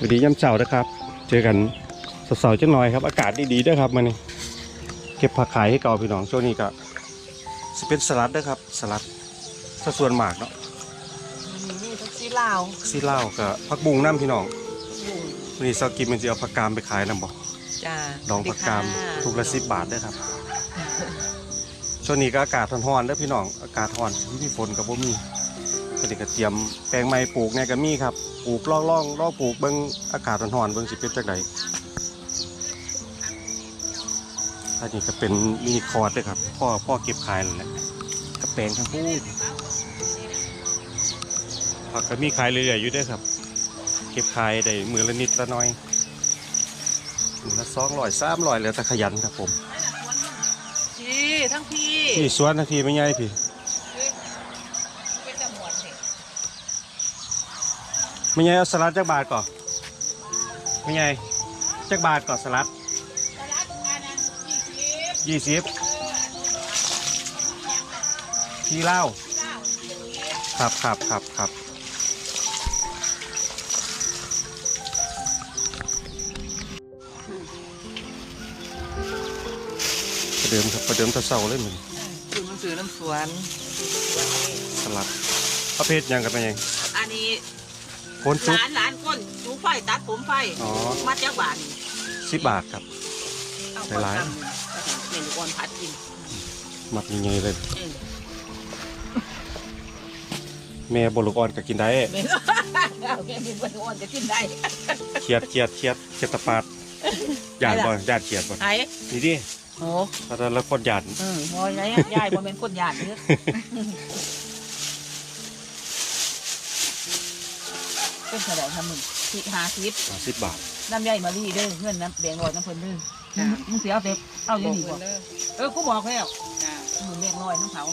สวัสดีย่ำเช้านะครับ เจอกันสาวๆจังหน่อยครับ อากาศดีๆด้วยครับมันนี่เก็บผักขายให้เก่าพี่น้องช่วงนี้ก็สิเป็นสลัดด้วยครับ สลัดสัดส่วนมากเนาะนี่ทักซี่ลาวซีเหล้ากับผักบุ้งน้ำพี่น้องวันนี้ซากิมันจะเอาผักกามไปขายนำบอกจ้าดองผักกามถูกละสิบบาทเด้วยครับช่วงนี้ก็อากาศร้อนๆเด้อพี่น้องอากาศร้อนมีฝนกับบ่มี ก็เด็กก็เตรียมแปลงไม้ปลูกเนี่ยก็มีครับปลูกล่องๆล่องล่องปลูกเบิ่งอากาศร้อนๆเบิ่งสิเป็นจังไดอันนี้ก็เป็นมินิคอร์ดด้วยครับพ่อพ่อเก็บขายแล้วแหละกระแปลงทั้งคู่ผักก็มีขายเรื่อยๆอยู่เด้วยครับ เก็บขายได้มือละนิดละน้อยมือละสองร้อยสามร้อยแล้วแต่ขยันครับผมพี่ทั้งพี่พี่สวนนะพี่ไม่ใหญ่พี่ เป็นจำนวนเด็ก ไม่ใหญ่เอาสลัดจักบาทก่อนไม่ใหญ่จักบาทก่อนสลัดยี่สิบพี่เล่าครับครับครับครับประเดิมครับประเดิมตะเสาเลยมันคือมันซื้อน้ำสวนสลัดประเภทหยังกันไปยังอันนี้โค นซุปร้านร้านก้นจูไฟตัดผมไฟอ๋อ มาจากบ้านสิบบาทครับ เอาไปร้านเมนูอ่อนพัดกินมัดยังไงเลย เออแม่บลูกอ่อนก็กินได้เมนูเอาแค่เป็นเมนูอ่อนจะกินได้เขียดเขียดเขียดเขียดตะปาดหยาดบ่หยาดเขียดบ่ไอ้นี่ดิโอ้ถ้าแต่ละคนหยาดเออพอไงยายบ่เป็นคนหยาดเด้อ เป็นเท่าไหร่ทำมึงสิหาสิบสิบบาทน้ำใหญ่มาดีเด้อเงินน้ำแดงลอยน้ำเพิ่นเด้อมึงมึงเสียเอาเต็มเอาอย่างนี้บ่เออกูบอกแล้วมึงแดงลอยน้ำเขา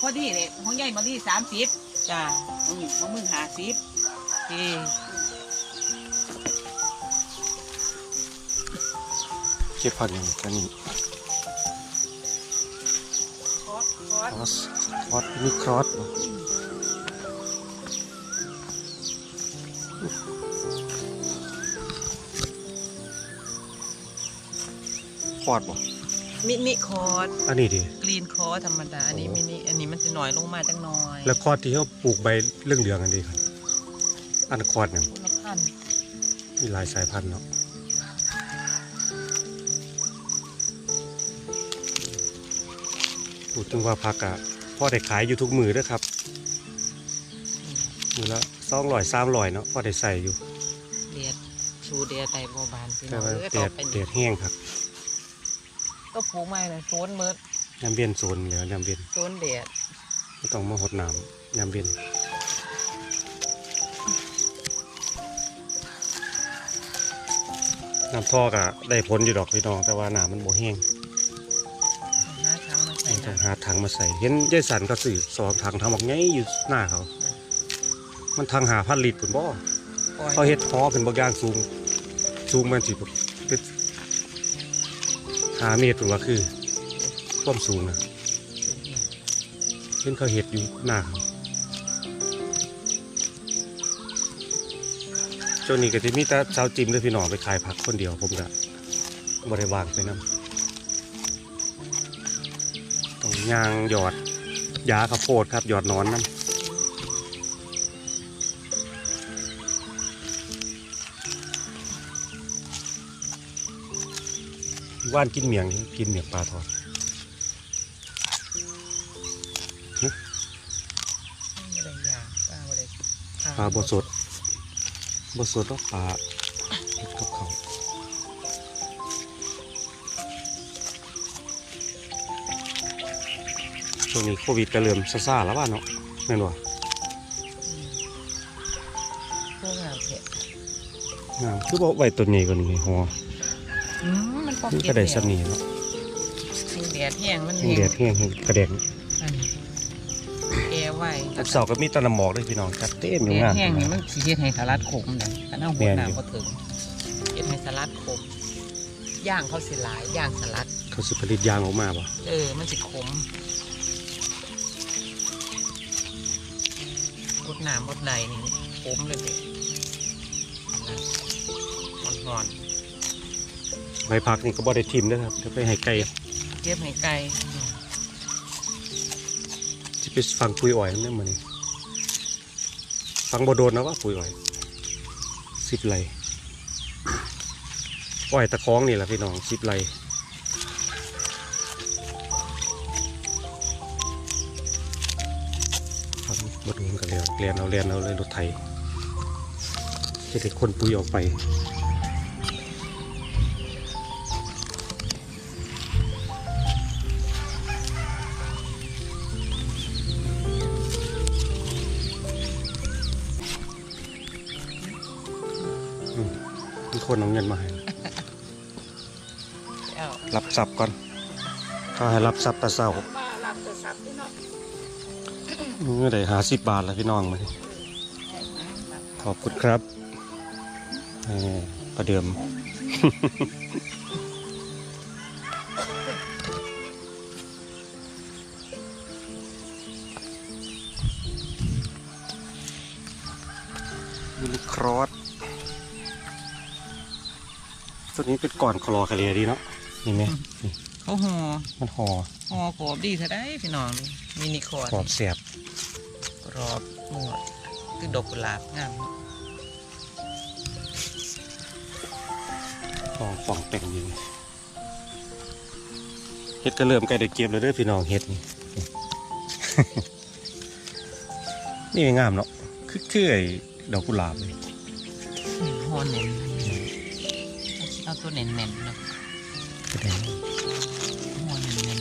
พอดีเลยของใหญ่มาดีสามสิบจ้าอืมของมึงห้าสิบเอเก็บผักอย่างกันนี่คอสคอสครอสครอสนี่ครอส คอดบ่มินิคอร์สอันนี้ดิ กรีนคอร์สธรรมดา อันนี้โอ้ มินิอันนี้มันจะหน่อยลงมาจังหน่อยแล้วคอดที่เขาปลูกใบเรื่องเหลืองๆอันนี้ครับอันคอดเนี่ยคุณพันธุ์มีหลายสายพันธุ์เนาะพูดถึงว่าผักอะพ่อได้ขายอยู่ทุกมือเด้วยครับมือละ สองร้อยสามร้อยเนาะพ่อได้ใส่อยู่เดียดชูเดียดไตโบบานพี่แต่น้องว่าเอ้ยเดีต่ยอดไปเดีนี่ยดแห้งครับก็ปลูกไม้เลยโซนเมิดยามเวียนโซนแล้วยามเวียนโซนเดียดไม่ต้องมาหดน้ำยามเวียนน้ำท่อกะได้ผลอยู่ดอกพี่น้อง แต่ว่าน้ำมันบ่แห้งหาทางมาใส่ต้องน้หาถังมาใส่ เห็นยายสันก็สื่อสองถังทำออกไงอยู่หน้าเขา มันถังหาพันลิตรผุนบ่ำปล่อยเขาเฮ็ดคอเป็นบางอย่างสูง สูงมันสิแบบเป็นหาเมตรผมว่าคือความสูงนะเห็นเขาเฮ็ดอยู่หน้าเขาช่วงนี้ก็จะมีแต่ชาวจิมด้วยพี่น้องไปขายผักคนเดียวผมก็บริวางไปนำต้องย่างหยอดยาข้าวโพดครับหยอดหนอนน้ำว่านกินเมียงกินเมียงปลาทอดไม่ได้ยากปลาบ่ได้ปลาบดสดบดสดแล้วปลาเฮ็ดกับเขาวช่วงนี้โควิดก็เริ่มซาซาแล้วบ้านเนาะแม่นบ่พวกงามเผ็ดงามคือบ่ไว้ต้นใหญ่กว่านี้หัว อืมมันพอมันเก็ก็บได้แล้วสำนีเนาะสิ่งแดดแห้งมันยิ่งแห้แดงดแห้งแห้งกระแดงอันนี้แก่ไว้ทุกเสาร์ก็มีแตะนำหมอกเลยพี่น้องจัดเต็มอยู่แดดงาน แห้งนี่มันสิเฮ็ดให้สลัดขมได้คันเอาหัวหแม่น้านอยู่ บ่ถึงเฮ็ดให้สลัดขมย่างเขาสิหลายย่างสลัด เขาสิผลิตยางออกมาบ่เออ มันสิขมบดน้ำบดไหลนี่ขมเลยเด็หอน ใบพักนี่ก็บ่ได้ทิมนะครับจะไปให้ไก่เก็บให้ไก่จะไปฟังปุยอ่อยนั่นมื้อนี้ฟังบ่โดนนะว่าปุยอ่อยสิบไรอ้อยตะคองนี่แหละพี่น้องสิบไรฟังบ่โดนกันแล้วเรียนเอาเรียนเอาเลยรถไถจะได้คนปุยออกไป คนเอาเงินมาให้เอ้ารับทรัพย์ก่อนเขาให้รับทรัพย์แตะเศร้ามารับโทรศัพท์พี่น้องเมื่อไดหาสิบบาทแล้วพี่น้องมาดิขอบคุณครับเอ่อประเดิมมินิครอส ตัวนี้เป็นก่อนคลอคาเรียดีเนาะนี่ไหมนี่เขาห่อมันห่อห่อกรอบดีซะได้พี่น้องนี่มินิคอร์ดกรอบเสียบกรอบหมดคือดอกกุหลาบงามเนาะฟองฟองแต่งยิงเฮ็ดก็เริ่มใกล้ได้เก็บแล้วเด้อพี่น้องเฮ็ดนี่ นี่งามเนาะคือคือไอ้ดอกกุหลาบเลยห่อเน้นเอา ตัวเน้นๆเนาะกระเด็นห่อเน้น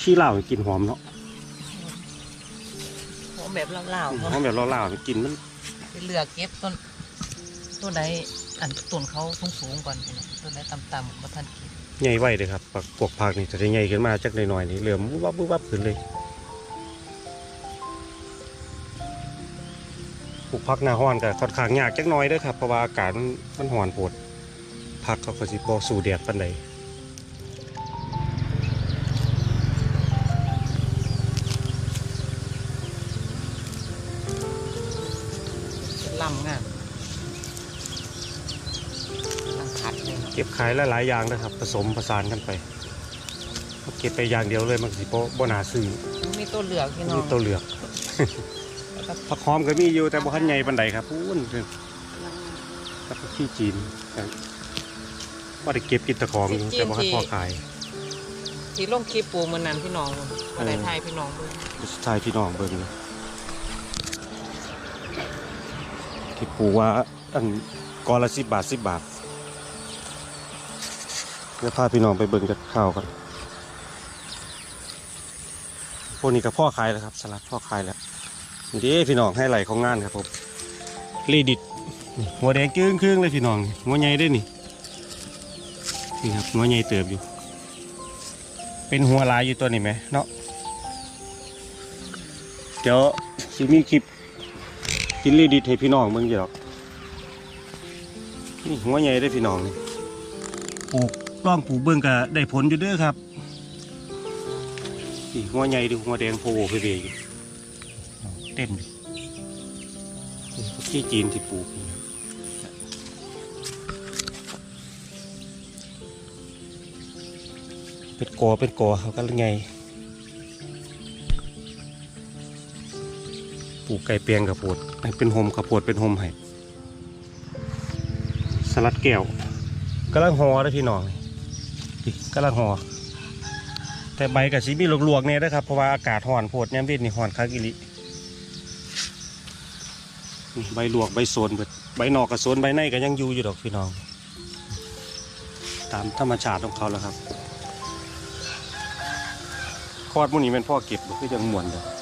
ขี้เหล้ากินหอมเนาะๆห่อ แบบเล่าๆหอเนาะมแบบเหล้าๆกินมันไปเลือกเก็บต้นต้นใดอันต้นเขาสูงๆก่อนพี่น้องต้นใดต่ำๆก็ท่านเก็บใหญ่ไวเลยครับปักพวกผักนี่จะได้ใหญ่ขึ้นมาจักหน่อยๆนี่เหลื่อมวุบวับวุบวับขึ้นเลยปลูกผักหน้าห้อนก็ค่อนข้างยากจักหน่อยเด้อครับเพราะว่าอากาศมันมันร้อนโพดผักเขาก็สิบ่สู่แดดปานใด เป็นลำงามลำขัดเลยเนาะเก็บขายหลายๆอย่างนะครับ ผสมผสานกันไปเอาเก็บไปอย่างเดียวเลยมันสิบ่บ่น่าซื้อมีตัวเหลือกพี่น้อมีงตัวเหลือกแล้วก็ผักหอมก็มีอยู่แต่บ่ทันใหญ่ปานใดครับพูนกับที่จีนว่าได้เก็บกินแตะของอยู่แต่บ่ทันพอขายที่ลงคลิปปูมันนั้นพี่น้องอะไรไทยพี่น้องด้วยสุดท้ายพี่น้องเบิ่ง ที่ปูว่าอันกอละ10บาท10บาทเดี๋ยวพาพี่น้องไปเบิ่งจากข้าวกันพวกนี้ก็พ่อขายแล้วครับสลัดพ่อขายแล้วนี่พี่น้องให้ไหลของงานครับผมรีดิดหัวแดงจึ้งครึ่งเลยพี่น้องหัวใหญ่ด้วยนี่นี่ครับหัวใหญ่เติบอยู่ เป็นหัวลายอยู่ตัวนี้ไหมเนาะเดี๋ยวสิมีคลิป กินรีดิดให้พี่น้องเบิ่งอยู่ดอกนี่หัวใหญ่ได้พี่น้องนี่ปลูกร่องปลูกเบิ่งก็ได้ผลอยู่เด้อครับนี่หัวใหญ่ดูหัวแดงโผล่ไปเรื่อยอยู่เต็มเลยนี่พวกที่จีนที่ปลูกเป็นกอเป็นกอเขาก็ไง ปลูกไก่เปียงกับโพดให้เป็นโฮมกับโพดเป็นโฮมให้สลัดแก้วกำลังหอได้พี่น้องนี่กำลังหอแต่ใบกับสีมีลวกๆเนี่ยนะครับเพราะว่าอากาศห่อนโพดเนี่ยเวทนี่ห่อนคักอิลินี่ใบลวกใบโซนเบิดใบนอกกับโซนใบในก็ยังอยู่อยู่ดอกพี่น้อง ตามธรรมชาติของเขาแล้วครับคอดมูนี้เป็นพ่อเก็บบ่คือยังมวนเด้อ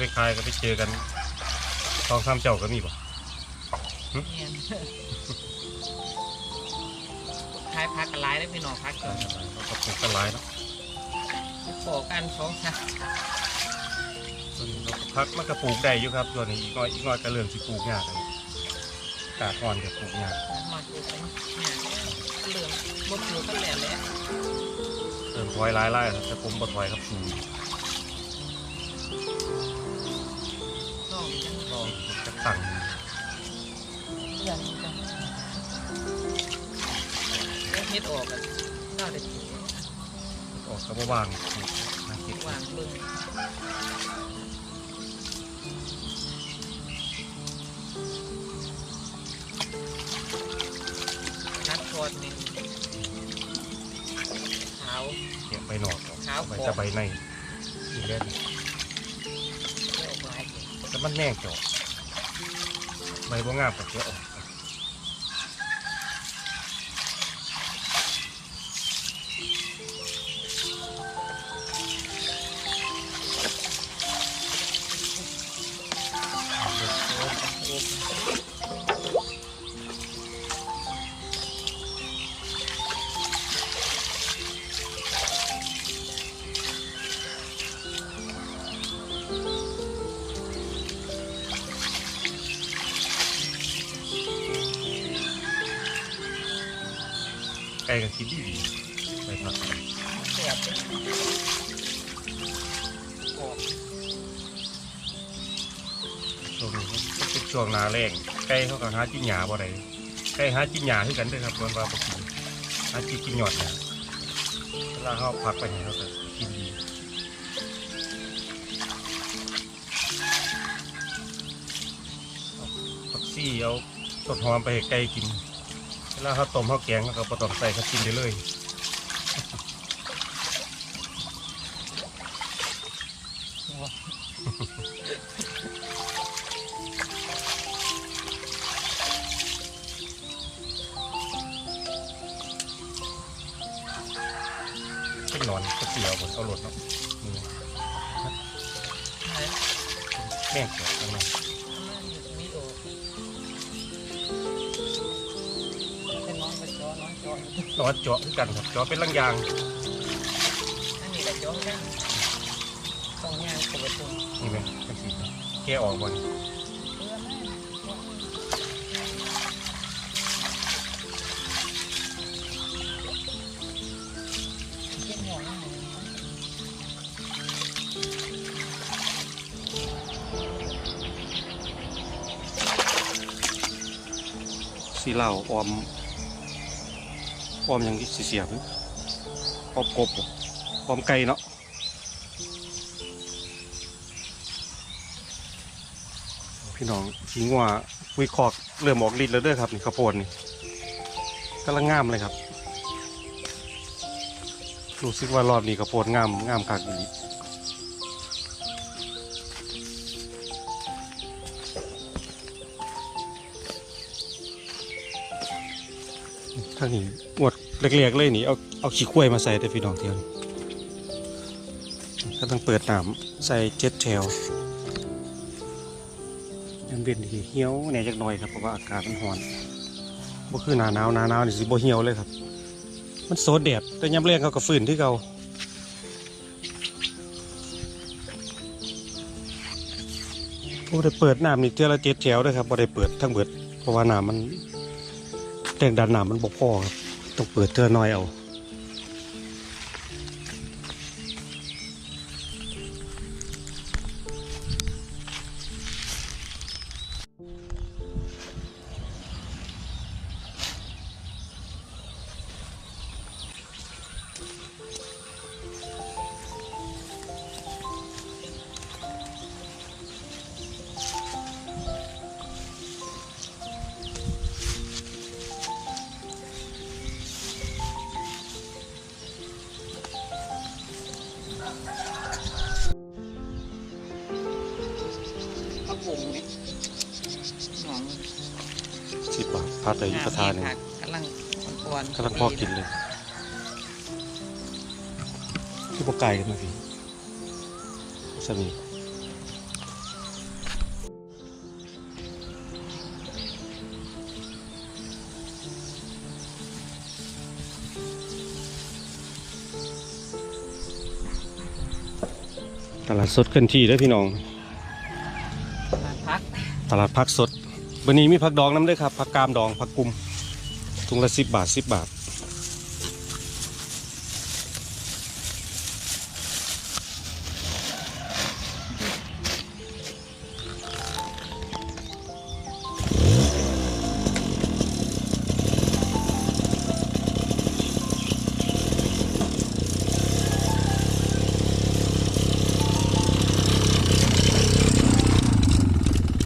ไปขายก็ไปเจอกันสองสามเจ้าก็มีบ่เนี่ยขายพักกันหลายได้อพี่น้องพักก่อนเราก็ปลูกกันหลายเนาะขอกันสองชั้นส่วนเราก็พักมันก็ปลูกได้อยู่ครับส่วนนี้อีกน้อยอีกน้อยก็เรื่องสิปลูกยากเลยกาดอ่อนกับปลูกยากมาปลูกไปเนี่ยเหลืองบนปลูกกันแหล่แหละเติมถอยหลายไร่ครับแต่ผมบ่ถอยครับสูง องจะตั้งเรื่องจังแล้วเฮ็ดออกอะน่าจะถูกออกก็บ่ว่างปลูกน่าคิดวางเบิ่งนัดทอดนี่ขาว เก็บใบหนอกออกขาวใบขอบจะใบในนี่แหละนี่เที่ยวหลายแต่มันแน่งเจาะ ใบบ่งามก็เก็บออ ไปพักเสียบเป็นออกช่วงนี้เป็นช่วงนาแรงไก่เขาก็หากินหญ้าบ่ได้ไก่หากินหญ้าคือกันด้อครับคนว่าบ่กิหากินกินยอดหญ้าเวลาเขาพักไปให้เขาก็กินดีเอาผักซี่เอาต้นหอมไปให้ไก่กิน เวลาเขาต้มเขาวแกงเขาก็บ่ต้องใส่เขากินได้เลยเป็นอนก็เสียวบนเอารถเนาะแม่ง จ้อนอนเจาะคือกันครับเจาะเป็นลังยางอันนี้ก็จ้อกันสองอย่างปกตินี่ไหมเป็นสีแก้ออกบนเพื่อแม่เก็บหัวหน่อยสีเหล้าออม ออมอย่างที่สีเสียบออมกบบ่ออมไก่เนาะพี่น้องขิงว่าวิคอกเริ่มออกฤทธิ์แล้วเด้อครับนี่ข้าวโพดนี่กำลังงามเลยครับรู้สึกว่ารอบนี้ข้าวโพดงามงามคักอี ทางนี้งวดเล็กๆเลยนี่เอาเอาขี้กล้วยมาใส่แต่พี่น้องเทียนก็ต้องเปิดน้ำใส่เจ็ดแถวยังเป็นที่เหี่ยวแหน่จักหน่อยครับเพราะว่าอากาศมันร้อนบ่คือหนาหนาวหนาหนาวนี่สิบ่เหี่ยวเลยครับ มันโซดแดดแต่ยามแรงเขาก็ฟื้นที่เก่าบ่ได้เปิดน้ำนี่เทื่อละเจ็ดแถวเด้วยครับบ่ได้เปิดทั้งเบิดเพราะว่าน้ำมัน แรงดันน้ำมันบกพอครับต้องเปิดเทื่อน้อยเอา สิบบาทพาดเลยุทธทานเนี่ยกำลังอ่อนกำลังพอกินเลยคือปกาไก่กันมาพี่สามีตลาดสดขั้นที่ได้พี่น้อง พักตลาดผักสดวันนี้มีผักดองน้ำด้วยครับผักกามดองผักกุมถุงละสิบบาทสิบบาท